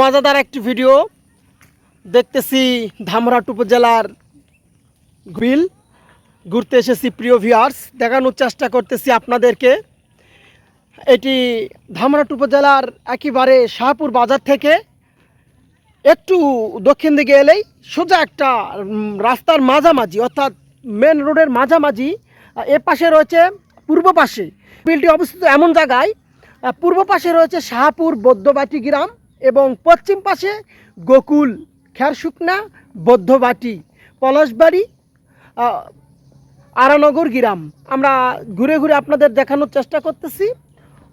মজাদার একটি ভিডিও দেখতেছি ধামরাট উপজেলার বিল ঘুরতে এসেছি প্রিয় ভিউয়ার্স দেখানোর চেষ্টা করতেছি আপনাদেরকে। এটি ধামরাট উপজেলার একেবারে শাহপুর বাজার থেকে একটু দক্ষিণ দিকে এলেই সোজা একটা রাস্তার মাঝামাঝি, অর্থাৎ মেন রোডের মাঝামাঝি এ পাশে রয়েছে পূর্ব পাশে। বিলটি অবস্থিত এমন জায়গায় পূর্ব পাশে রয়েছে শাহপুর বৌদ্ধবাটি গ্রাম। এবং পশ্চিম পাশে গোকুল খেরশুকনা বৌদ্ধবাটি, পলাশবাড়ি আরানগর গ্রাম। আমরা ঘুরে ঘুরে আপনাদের দেখানোর চেষ্টা করতেছি।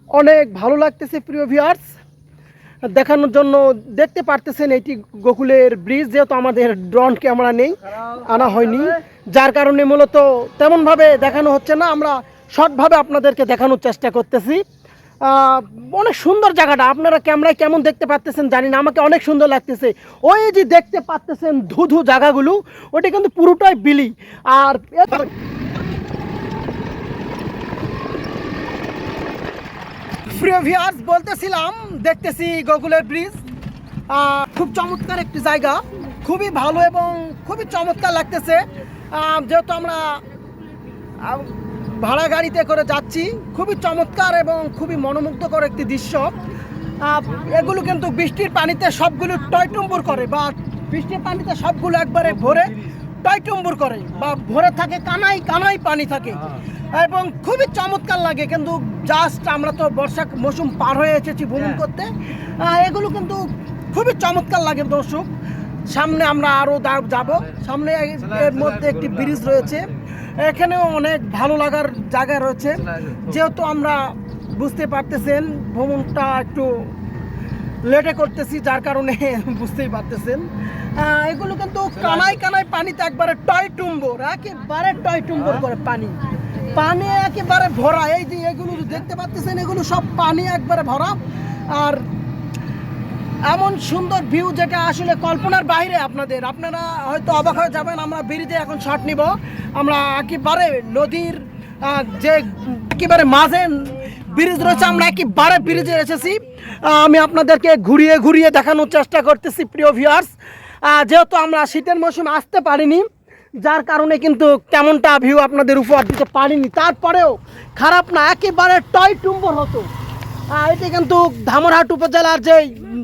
অনেক ভালো লাগতেছে প্রিয় ভিউয়ার্স দেখানোর জন্য দেখতে পারতেছেন এটি গোকুলের ব্রিজ যেহেতু আমাদের ড্রোন ক্যামেরা নেই, আনা হয়নি। যার কারণে মূলত তেমনভাবে দেখানো হচ্ছে না। আমরা শর্টভাবে আপনাদেরকে দেখানোর চেষ্টা করতেছি। অনেক সুন্দর জায়গাটা। আপনারা ক্যামেরায় কেমন দেখতে পাচ্তেছেন জানি না, আমাকে অনেক সুন্দর লাগতেছে। ওই যে দেখতে পাচ্তেছেন ধুধু জায়গাগুলো, ওটা কিন্তু পুরোটাই বিলি। আর প্রিয় ভিউয়ার্স বলতেছিলাম, দেখতেছি গুগলের ব্রিজ খুব চমৎকার একটি জায়গা। খুবই ভালো এবং খুবই চমৎকার লাগতেছে। যেহেতু আমরা ভাড়া গাড়িতে করে যাচ্ছি। খুবই চমৎকার এবং খুবই মনোমুগ্ধকর একটি দৃশ্য। এগুলো কিন্তু বৃষ্টির পানিতে সবগুলো টয়টুম্বুর করে বা বৃষ্টির পানিতে সবগুলো একবারে ভরে টয়টুম্বুর করে বা ভরে থাকে কানাই কানাই পানি থাকে। এবং খুবই চমৎকার লাগে কিন্তু জাস্ট আমরা তো বর্ষা মৌসুম পার হয়ে এসেছি ভ্রমণ করতে। এগুলো কিন্তু খুবই চমৎকার লাগে দর্শক। সামনে আমরা আরও যাব। সামনে এর মধ্যে একটি ব্রিজ রয়েছে। এখানেও অনেক ভালো লাগার জায়গা রয়েছে। যেহেতু আমরা বুঝতে পারতেছেন ভ্রমণটা একটু লেটে করতেছি যার কারণে বুঝতেই পারতেছেন। এগুলো কিন্তু কানাই কানাই পানিতে একবারে টয় টুম্বর একেবারে টয় টুম্বর করে পানি। পানি একেবারে ভরা। এই যে এগুলো দেখতে পাচ্ছেন এগুলো সব পানি একবারে ভরা। আর এমন সুন্দর ভিউ যেটা আসলে কল্পনার বাইরে আপনাদের। আপনারা হয়তো অবাক হয়ে যাবেন, আমরা ব্রিজে এখন শট নিব। আমরা একেবারে নদীর যে একেবারে মাঝে ব্রিজ রয়েছে, আমরা একেবারে ব্রিজে এসেছি। আমি আপনাদেরকে ঘুরিয়ে ঘুরিয়ে দেখানোর চেষ্টা করতেছি, প্রিয় ভিউয়ার্স যেহেতু আমরা শীতের মৌসুমে আসতে পারিনি, যার কারণে কিন্তু কেমনটা ভিউ আপনাদের উপহার দিতে পারিনি। তারপরেও খারাপ না, একেবারে টয় টুম্বর হতো এটি কিন্তু ধামরহাট উপজেলার যে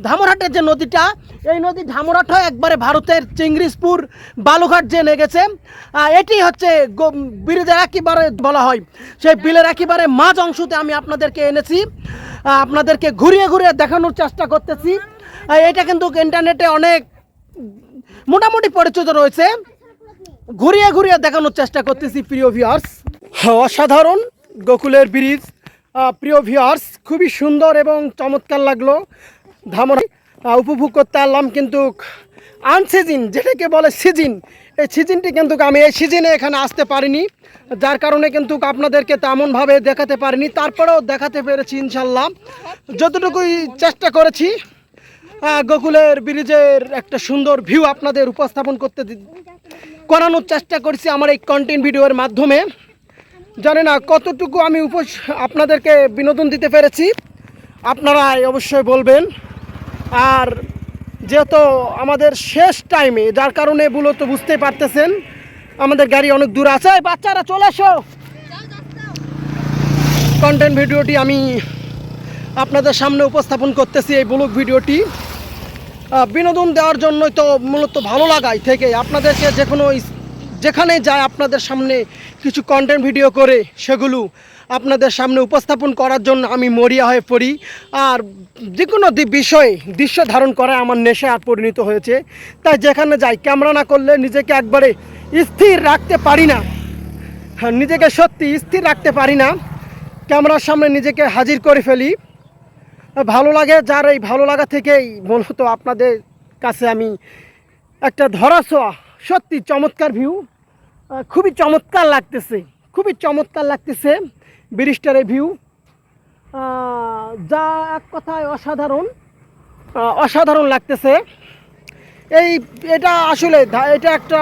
ধামরহাটের যে নদীটা এই নদী ধামরহাট হয়ে একবারে ভারতের চিংড়িসপুর বালুঘাট যে আহ, এটি হচ্ছে ব্রিজের একেবারে বলা হয়। সেই বিলের একেবারে মাঝ অংশতে আমি আপনাদেরকে এনেছি আপনাদেরকে ঘুরিয়ে ঘুরিয়ে দেখানোর চেষ্টা করতেছি। এটা কিন্তু ইন্টারনেটে অনেক মোটামুটি পরিচিত রয়েছে। ঘুরিয়ে ঘুরিয়ে দেখানোর চেষ্টা করতেছি প্রিয় ভিউয়ার্স অসাধারণ গোকুলের ব্রিজ। প্রিয় ভিউয়ার্স খুবই সুন্দর এবং চমৎকার লাগল। ধামরা উপভোগ করতে পারলাম কিন্তু আনসিজিন যেটাকে বলে সিজিন এই সিজিনটি কিন্তু আমি এই সিজনে এখানে আসতে পারিনি। যার কারণে কিন্তু আপনাদেরকে তেমনভাবে দেখাতে পারিনি। তারপরেও দেখাতে পেরেছি ইনশাল্লাহ যতটুকুই চেষ্টা করেছি গোকুলের ব্রিজের একটা সুন্দর ভিউ আপনাদের উপস্থাপন করতে করানোর চেষ্টা করছি আমার এই কন্টেন্ট ভিডিওর মাধ্যমে। জানি না কতটুকু আমি উপস আপনাদেরকে বিনোদন দিতে পেরেছি। আপনারা অবশ্যই বলবেন। আর যেহেতু আমাদের শেষ টাইমে যার কারণে মূলত বুঝতেই পারতেছেন, আমাদের গাড়ি অনেক দূর আছে। বাচ্চারা, চলে এসো! কন্টেন্ট ভিডিওটি আমি আপনাদের সামনে উপস্থাপন করতেছি এই ব্লগ ভিডিওটি। বিনোদন দেওয়ার জন্যই তো মূলত ভালো লাগাই থেকে। আপনাদেরকে যে কোনো যেখানে যায় আপনাদের সামনে কিছু কন্টেন্ট ভিডিও করে সেগুলো আপনাদের সামনে উপস্থাপন করার জন্য আমি মরিয়া হয়ে পড়ি। আর যে কোনো বিষয়ে দৃশ্য ধারণ করা আমার নেশা আর পরিণত হয়েছে। তাই যেখানে যাই ক্যামেরা না করলে নিজেকে একবারে স্থির রাখতে পারি না। হ্যাঁ, নিজেকে সত্যি স্থির রাখতে পারি না। ক্যামেরার সামনে নিজেকে হাজির করে ফেলি। ভালো লাগে যার এই ভালো লাগা থেকেই মূলত আপনাদের কাছে আমি একটা ধরাছোঁয়া সত্যি চমৎকার ভিউ খুবই চমৎকার লাগতেছে, খুবই চমৎকার লাগতেছে ব্রিজটার এই ভিউ যা এক কথায় অসাধারণ অসাধারণ লাগতেছে। এই, এটা আসলে এটা একটা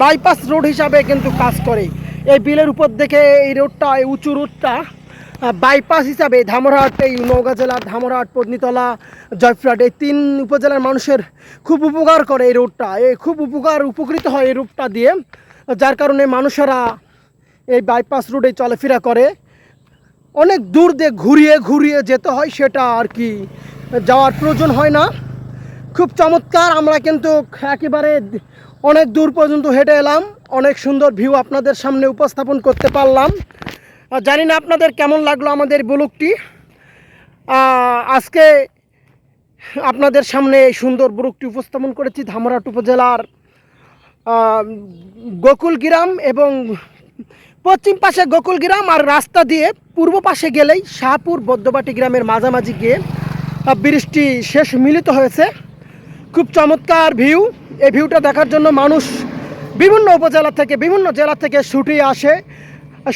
বাইপাস রোড হিসাবে কিন্তু কাজ করে। এই বিলের উপর দেখে এই রোডটা এই উঁচু রোডটা বাইপাস হিসাবে ধামরাহাট, এই নওগাঁ জেলার ধামরাহাট পত্নীতলা জয়ফ্রাট এই তিন উপজেলার মানুষের খুব উপকার করে এই রোডটা এই খুব উপকার, উপকৃত হয় এই রোডটা দিয়ে। যার কারণে মানুষেরা এই বাইপাস রোডে চলাফেরা করে। অনেক দূর দিয়ে ঘুরিয়ে ঘুরিয়ে যেতে হয় সেটা আর কি যাওয়ার প্রয়োজন হয় না। খুব চমৎকার আমরা কিন্তু একেবারে অনেক দূর পর্যন্ত হেঁটে এলাম। অনেক সুন্দর ভিউ আপনাদের সামনে উপস্থাপন করতে পারলাম। জানি না আপনাদের কেমন লাগল আমাদের ব্লগটি। আহ, আজকে আপনাদের সামনে এই সুন্দর ব্লগটি উপস্থাপন করেছি ধামরাট উপজেলার গোকুল গ্রাম এবং পশ্চিম পাশে গোকুল গ্রাম আর রাস্তা দিয়ে পূর্ব পাশে গেলেই শাহপুর বদ্যবাটি গ্রামের মাঝামাঝি গিয়ে ব্রিজটি শেষ মিলিত হয়েছে। খুব চমৎকার ভিউ। এই ভিউটা দেখার জন্য মানুষ বিভিন্ন উপজেলা থেকে, বিভিন্ন জেলা থেকে ছুটে আসে।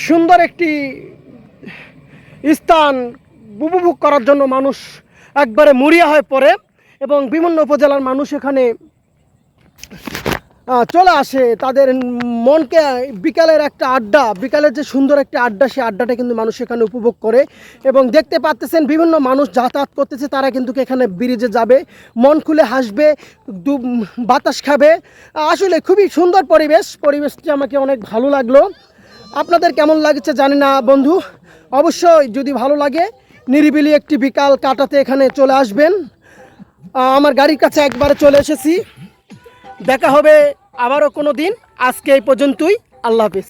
সুন্দর একটি স্থান উপভোগ করার জন্য মানুষ একবারে মরিয়া হয়ে পড়ে এবং বিভিন্ন উপজেলার মানুষ এখানে চলে আসে তাদের মনকে বিকালের একটা আড্ডা, বিকালের যে সুন্দর একটা আড্ডা, সেই আড্ডাটা কিন্তু মানুষ এখানে উপভোগ করে এবং দেখতে পাচ্তেছেন বিভিন্ন মানুষ যাতায়াত করতেছে, তারা কিন্তু এখানে ব্রিজে যাবে, মন খুলে হাসবে বাতাস খাবে। আসলে খুবই সুন্দর পরিবেশ, পরিবেশটি আমাকে অনেক ভালো লাগল। আপনাদের কেমন লাগছে জানি না বন্ধু, অবশ্যই যদি ভালো লাগে, নিরিবিলি একটি বিকাল কাটাতে এখানে চলে আসবেন। আমার গাড়ির কাছে একবারে চলে এসেছি। দেখা হবে আবারও কোনো দিন আজকে এই পর্যন্তই আল্লাহ হাফিজ।